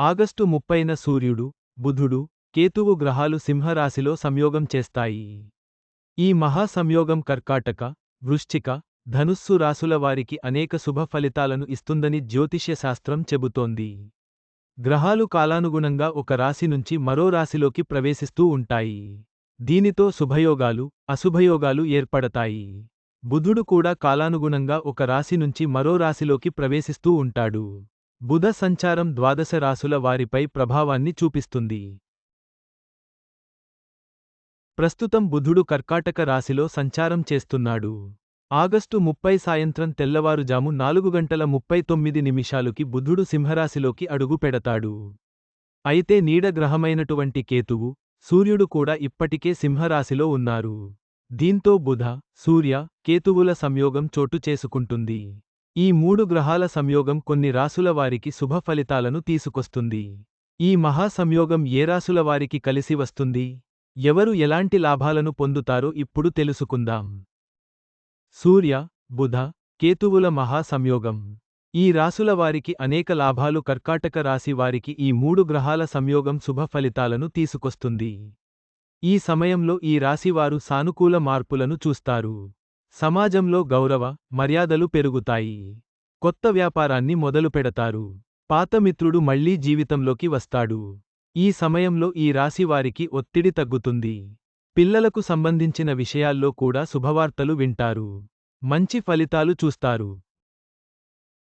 August ముప్పైన సూర్యుడు బుధుడు కేతువు గ్రహాలు సింహరాశిలో సంయోగం చేస్తాయి. ఈ మహా సంయోగం కర్కాటక వృశ్చిక ధనుస్సు రాసుల వారికి అనేక శుభ ఫలితాలను ఇస్తుందని జ్యోతిష్యశాస్త్రం చెబుతోంది. గ్రహాలు కాలానుగుణంగా ఒక రాశి నుంచి మరో రాశిలోకి ప్రవేశిస్తూ ఉంటాయి. దీనితో శుభయోగాలు అశుభయోగాలు ఏర్పడతాయి. బుధుడు కూడా కాలానుగుణంగా ఒక రాశి నుంచి మరో రాశిలోకి ప్రవేశిస్తూ ఉంటాడు. బుధ సంచారం ద్వాదశ రాసుల వారిపై ప్రభావాన్ని చూపిస్తుంది. ప్రస్తుతం బుధుడు కర్కాటక రాశిలో సంచారం చేస్తున్నాడు. ఆగస్టు ముప్పై సాయంత్రం తెల్లవారుజాము నాలుగు గంటల ముప్పై తొమ్మిది నిమిషాలుకి బుధుడు సింహరాశిలోకి అడుగు పెడతాడు. అయితే నీడ గ్రహమైనటువంటి కేతువు సూర్యుడు కూడా ఇప్పటికే సింహరాశిలో ఉన్నారు. దీంతో బుధ సూర్య కేతువుల సంయోగం చోటు చేసుకుంటుంది. ఈ మూడు గ్రహాల సంయోగం కొన్ని రాసుల వారికి శుభ ఫలితాలను తీసుకొస్తుంది. ఈ మహా సంయోగం ఏ రాసుల వారికి కలిసి వస్తుంది? ఎవరు ఎలాంటి లాభాలను పొందుతారో ఇప్పుడు తెలుసుకుందాం. సూర్య బుధ కేతువుల మహా సంయోగం. ఈ రాసుల వారికి అనేక లాభాలు కర్కాటక రాశి వారికి ఈ మూడు గ్రహాల సంయోగం శుభ ఫలితాలను తీసుకొస్తుంది. ఈ సమయంలో ఈ రాశివారు సానుకూల మార్పులను చూస్తారు. సమాజంలో గౌరవ మర్యాదలు పెరుగుతాయి. కొత్త వ్యాపారాన్ని మొదలుపెడతారు పాతమిత్రుడు మళ్ళీ జీవితంలోకి వస్తాడు. ఈ సమయంలో ఈ రాశివారికి ఒత్తిడి తగ్గుతుంది. పిల్లలకు సంబంధించిన విషయాల్లో కూడా శుభవార్తలు వింటారు. మంచి ఫలితాలు చూస్తారు.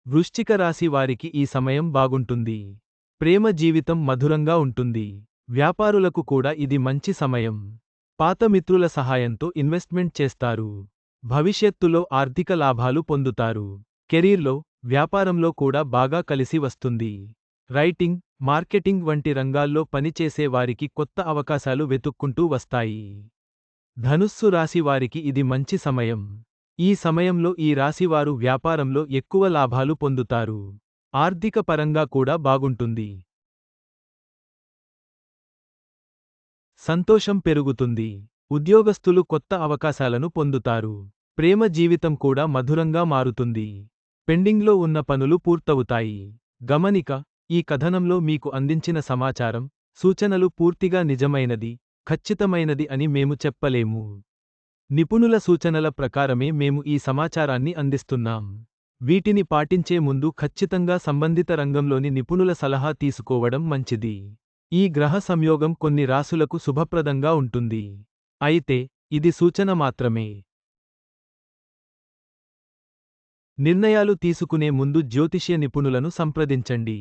వృశ్చిక రాశి వారికి ఈ సమయం బాగుంటుంది. ప్రేమ జీవితం మధురంగా ఉంటుంది. వ్యాపారులకు కూడా ఇది మంచి సమయం. పాత మిత్రుల సహాయంతో ఇన్వెస్ట్మెంట్ చేస్తారు. భవిష్యత్తులో ఆర్థిక లాభాలు పొందుతారు. కెరీర్లో వ్యాపారంలో కూడా బాగా కలిసి వస్తుంది. రైటింగ్ మార్కెటింగ్ వంటి రంగాల్లో పనిచేసే వారికి కొత్త అవకాశాలు వెతుక్కుంటూ వస్తాయి. ధనుస్సు రాశి వారికి ఇది మంచి సమయం. ఈ సమయంలో ఈ రాశివారు వ్యాపారంలో ఎక్కువ లాభాలు పొందుతారు. ఆర్థిక పరంగా కూడా బాగుంటుంది. సంతోషం పెరుగుతుంది. ఉద్యోగస్తులు కొత్త అవకాశాలను పొందుతారు. ప్రేమ జీవితం కూడా మధురంగా మారుతుంది. పెండింగ్లో ఉన్న పనులు పూర్తవుతాయి. గమనిక ఈ కథనంలో మీకు అందించిన సమాచారం సూచనలు పూర్తిగా నిజమైనది ఖచ్చితమైనది అని మేము చెప్పలేము. నిపుణుల సూచనల ప్రకారమే మేము ఈ సమాచారాన్ని అందిస్తున్నాం. వీటిని పాటించే ముందు ఖచ్చితంగా సంబంధిత రంగంలోని నిపుణుల సలహా తీసుకోవడం మంచిది. ఈ గ్రహ సంయోగం కొన్ని రాసులకు శుభప్రదంగా ఉంటుంది. అయితే ఇది సూచన మాత్రమే. నిర్ణయాలు తీసుకునే ముందు జ్యోతిష్య నిపుణులను సంప్రదించండి.